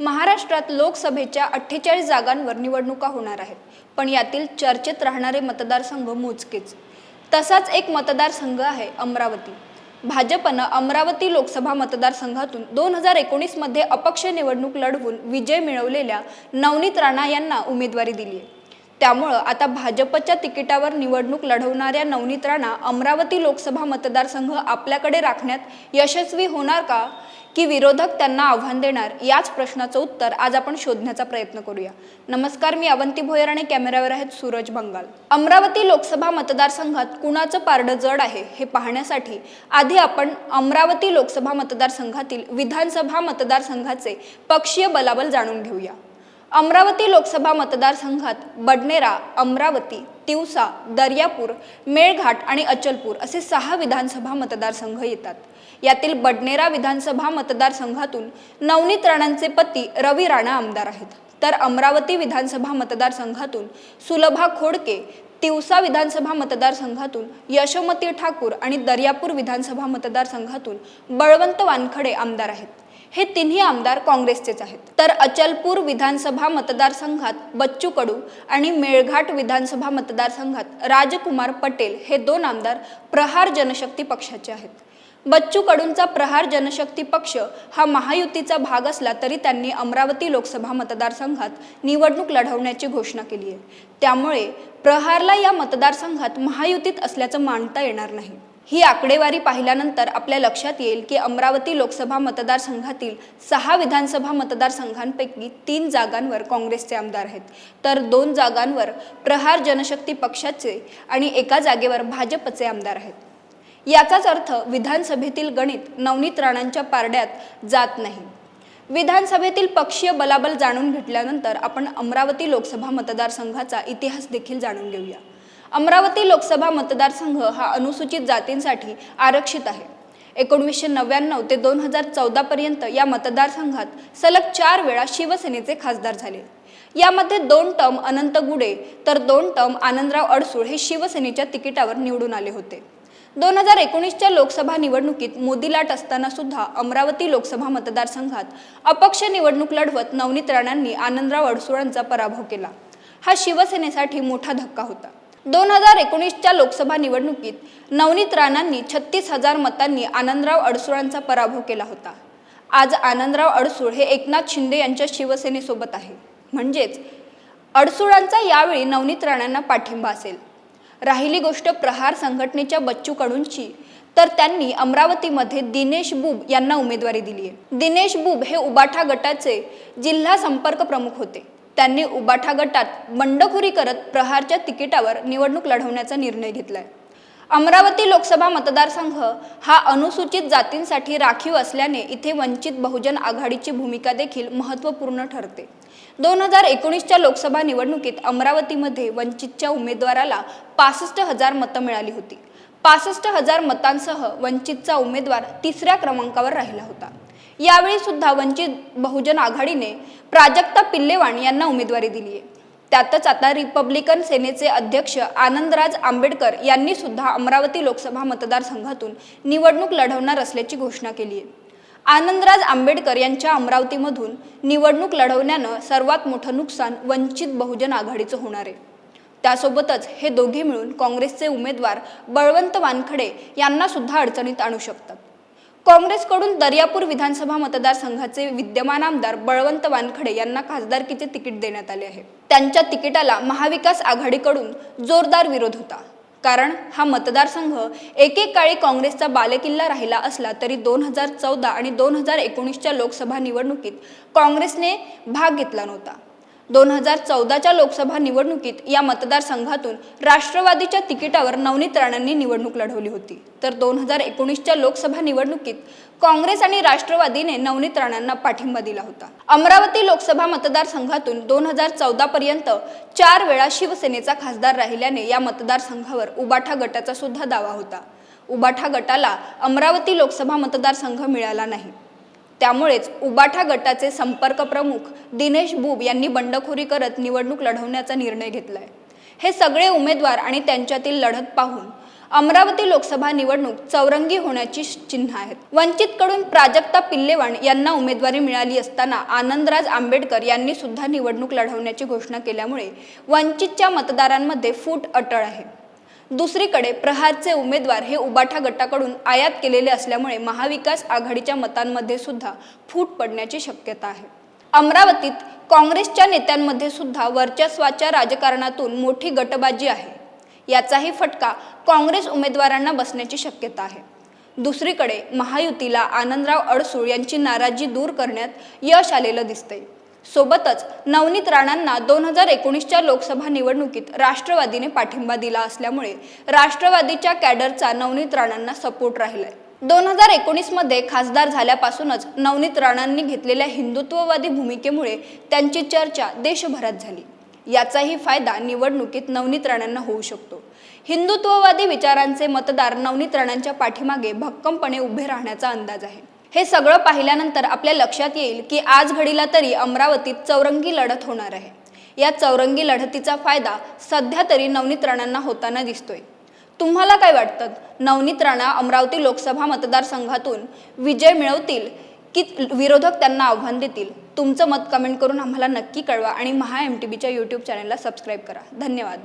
महाराष्ट्रात लोकसभेच्या अठ्ठेचाळीस जागांवर निवडणुका होणार आहेत. पण यातील चर्चेत राहणारे मतदारसंघ मोजकेच. तसाच एक मतदारसंघ आहे अमरावती. भाजपनं अमरावती लोकसभा मतदारसंघातून दोन हजार एकोणीसमध्ये अपक्ष निवडणूक लढवून विजय मिळवलेल्या नवनीत राणा यांना उमेदवारी दिली आहे त्यामुळं आता भाजपच्या तिकिटावर निवडणूक लढवणाऱ्या नवनीत राणा अमरावती लोकसभा मतदारसंघ आपल्याकडे राखण्यात यशस्वी होणार का? की विरोधक त्यांना आव्हान देणार? याच प्रश्नाचं उत्तर आज आपण शोधण्याचा प्रयत्न करूया. नमस्कार मी अवंती भोयर आणि कॅमेऱ्यावर आहेत सूरज बंगाल. अमरावती लोकसभा मतदारसंघात कुणाचं पारडं जड आहे हे पाहण्यासाठी आधी आपण अमरावती लोकसभा मतदारसंघातील विधानसभा मतदारसंघाचे पक्षीय बलाबल जाणून घेऊया. अमरावती लोकसभा मतदारसंघात बडनेरा अमरावती तिवसा दर्यापूर मेळघाट आणि अचलपूर असे सहा विधानसभा मतदारसंघ येतात. यातील बडनेरा विधानसभा मतदारसंघातून नवनीत राणांचे पती रवी राणा आमदार आहेत. तर अमरावती विधानसभा मतदारसंघातून सुलभा खोडके तिवसा विधानसभा मतदारसंघातून यशोमती ठाकूर आणि दर्यापूर विधानसभा मतदारसंघातून बळवंत वानखडे आमदार आहेत. हे तिन्ही आमदार काँग्रेसचेच आहेत. तर अचलपूर विधानसभा मतदारसंघात बच्चू कडू आणि मेळघाट विधानसभा मतदारसंघात राजकुमार पटेल हे दोन आमदार प्रहार जनशक्ती पक्षाचे आहेत. बच्चू कडूंचा प्रहार जनशक्ती पक्ष हा महायुतीचा भाग असला तरी त्यांनी अमरावती लोकसभा मतदारसंघात निवडणूक लढवण्याची घोषणा केली आहे. त्यामुळे प्रहारला या मतदारसंघात महायुतीत असल्याचं मानता येणार नाही. ही आकडेवारी पाहिल्यानंतर आपल्या लक्षात येईल की अमरावती लोकसभा मतदारसंघातील सहा विधानसभा मतदारसंघांपैकी तीन जागांवर काँग्रेसचे आमदार आहेत. तर दोन जागांवर प्रहार जनशक्ती पक्षाचे आणि एका जागेवर भाजपचे आमदार आहेत. याचाच अर्थ विधानसभेतील गणित नवनीत राणांच्या पारड्यात जात नाही. विधानसभेतील पक्षीय बलाबल जाणून घेतल्यानंतर आपण अमरावती लोकसभा मतदारसंघाचा इतिहास देखील जाणून घेऊया. अमरावती लोकसभा मतदारसंघ हा अनुसूचित जातींसाठी आरक्षित आहे. एकोणवीसशे नव्याण्णव ते दोन हजार चौदापर्यंत या मतदारसंघात सलग चार वेळा शिवसेनेचे खासदार झाले. यामध्ये दोन टर्म अनंत गुडे तर दोन टर्म आनंदराव अडसूळ हे शिवसेनेच्या तिकिटावर निवडून आले होते. दोन हजार एकोणीसच्या लोकसभा निवडणुकीत मोदी लाट असताना सुद्धा अमरावती लोकसभा मतदारसंघात अपक्ष निवडणूक लढवत नवनीत राणांनी आनंदराव अडसूळांचा पराभव केला. हा शिवसेनेसाठी मोठा धक्का होता. दोन हजार एकोणीसच्या लोकसभा निवडणुकीत नवनीत राणांनी छत्तीस हजार मतांनी आनंदराव अडसुळांचा पराभव केला होता. आज आनंदराव अडसूळ हे एकनाथ शिंदे यांच्या शिवसेनेसोबत आहे. म्हणजेच अडसूळांचा यावेळी नवनीत राणांना पाठिंबा असेल. राहिली गोष्ट प्रहार संघटनेच्या बच्चू कडूंची तर त्यांनी अमरावतीमध्ये दिनेश बुब यांना उमेदवारी दिली आहे दिनेश बुब हे उबाठा गटाचे जिल्हा संपर्क प्रमुख होते. त्यांनी उबाठा गटात बंडखोरी करत प्रहारच्या तिकिटावर निवडणूक लढवण्याचा निर्णय घेतलाय. अमरावती लोकसभा मतदारसंघ हा अनुसूचित जातींसाठी राखीव असल्याने इथे वंचित बहुजन आघाडीची भूमिका देखील महत्त्वपूर्ण ठरते. दोन हजार एकोणीसच्या लोकसभा निवडणुकीत अमरावतीमध्ये वंचितच्या उमेदवाराला पासष्ट हजार मतं मिळाली होती. पासष्ट हजार मतांसह वंचितचा उमेदवार तिसऱ्या क्रमांकावर राहिला होता. यावेळी सुद्धा वंचित बहुजन आघाडीने प्राजक्ता पिल्लेवाण यांना उमेदवारी दिली आहे त्यातच आता रिपब्लिकन सेनेचे अध्यक्ष आनंदराज आंबेडकर यांनी सुद्धा अमरावती लोकसभा मतदारसंघातून निवडणूक लढवणार असल्याची घोषणा केली आहे आनंदराज आंबेडकर यांच्या अमरावतीमधून निवडणूक लढवण्यानं सर्वात मोठं नुकसान वंचित बहुजन आघाडीचं होणार आहे. त्यासोबतच हे दोघे मिळून काँग्रेसचे उमेदवार बळवंत वानखडे यांना सुद्धा अडचणीत आणू शकतात. काँग्रेसकडून दर्यापूर विधानसभा मतदारसंघाचे विद्यमान आमदार बळवंत वानखडे यांना खासदारकीचे तिकीट देण्यात आले आहे. त्यांच्या तिकिटाला महाविकास आघाडीकडून जोरदार विरोध होता. कारण हा मतदारसंघ एकेकाळी काँग्रेसचा बालेकिल्ला राहिला असला तरी दोन हजार चौदा आणि दोन हजार एकोणीसच्या लोकसभा निवडणुकीत काँग्रेसने भाग घेतला नव्हता. दोन हजार चौदाच्या लोकसभा निवडणुकीत या मतदारसंघातून राष्ट्रवादीच्या तिकिटावर नवनीत राणांनी निवडणूक लढवली होती. तर दोन हजार एकोणीसच्या लोकसभा निवडणुकीत काँग्रेस आणि राष्ट्रवादीने नवनीत राणांना पाठिंबा दिला होता. अमरावती लोकसभा मतदारसंघातून दोन हजार चौदा पर्यंत चार वेळा शिवसेनेचा खासदार राहिल्याने या मतदारसंघावर उबाठा गटाचा सुद्धा दावा होता. उबाठा गटाला अमरावती लोकसभा मतदारसंघ मिळाला नाही. त्यामुळेच उबाठा गटाचे संपर्क प्रमुख दिनेश बुब यांनी बंडखोरी करत निवडणूक लढवण्याचा निर्णय घेतलाय. हे सगळे उमेदवार आणि त्यांच्यातील लढत पाहून अमरावती लोकसभा निवडणूक चौरंगी होण्याची चिन्ह आहेत. वंचितकडून प्राजक्ता पिल्लेवाण यांना उमेदवारी मिळाली असताना आनंदराज आंबेडकर यांनी सुद्धा निवडणूक लढवण्याची घोषणा केल्यामुळे वंचितच्या मतदारांमध्ये फूट अटळ आहे. दुसरीकडे प्रहारचे उमेदवार हे उबाठा गटाकडून आयात केलेले असल्यामुळे महाविकास आघाडीच्या मतांमध्ये सुद्धा फूट पडण्याची शक्यता आहे. अमरावतीत काँग्रेसच्या नेत्यांमध्ये सुद्धा वर्चस्वाच्या राजकारणातून मोठी गटबाजी आहे. याचाही फटका काँग्रेस उमेदवारांना बसण्याची शक्यता आहे. दुसरीकडे महायुतीला आनंदराव अडसूळ यांची नाराजी दूर करण्यात यश आलेलं दिसतंय. सोबतच नवनीत राणांना दोन हजार एकोणीसच्या लोकसभा निवडणुकीत राष्ट्रवादीने पाठिंबा दिला असल्यामुळे राष्ट्रवादीच्या कॅडरचा नवनीत राणांना सपोर्ट राहिलाय. दोन हजार एकोणीसमध्ये खासदार झाल्यापासूनच नवनीत राणांनी घेतलेल्या हिंदुत्ववादी भूमिकेमुळे त्यांची चर्चा देशभरात झाली. याचाही फायदा निवडणुकीत नवनीत राणांना होऊ शकतो. हिंदुत्ववादी विचारांचे मतदार नवनीत राणांच्या पाठीमागे भक्कमपणे उभे राहण्याचा अंदाज आहे. हे सगळं पाहिल्यानंतर आपल्या लक्षात येईल की आज घडीला तरी अमरावतीत चौरंगी लढत होणार आहे. या चौरंगी लढतीचा फायदा सध्या तरी नवनीत राणांना होताना दिसतोय. तुम्हाला काय वाटतं? नवनीत राणा अमरावती लोकसभा मतदारसंघातून विजय मिळवतील की विरोधक त्यांना आव्हान देतील? तुमचं मत कमेंट करून आम्हाला नक्की कळवा आणि महा एम टी बीच्या यूट्यूब चॅनलला सबस्क्राईब करा. धन्यवाद.